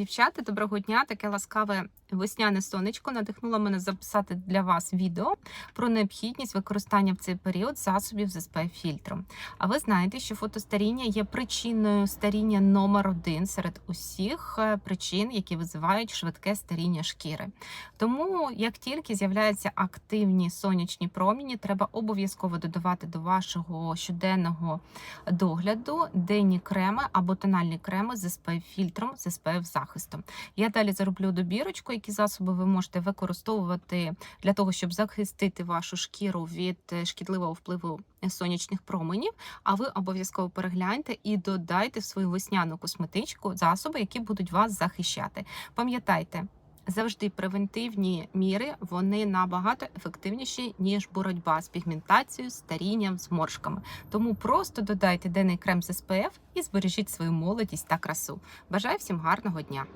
Дівчата, доброго дня! Таке ласкаве весняне сонечко надихнуло мене записати для вас відео про необхідність використання в цей період засобів з SPF фільтром. А ви знаєте, що фотостаріння є причиною старіння номер один серед усіх е, причин, які визивають швидке старіння шкіри. Тому, як тільки з'являються активні сонячні проміні, треба обов'язково додавати до вашого щоденного догляду денні креми або тональні креми з SPF фільтром, з SPF захистом. Я далі зароблю добірочку, які засоби ви можете використовувати для того, щоб захистити вашу шкіру від е, шкідливого впливу сонячних променів. А ви обов'язково перегляньте і додайте в свою весняну косметичку засоби, які будуть вас захищати. Пам'ятайте. Завжди превентивні міри вони набагато ефективніші ніж боротьба з пігментацією, старінням, зморшками. Тому просто додайте денний крем з СПФ і збережіть свою молодість та красу. Бажаю всім гарного дня!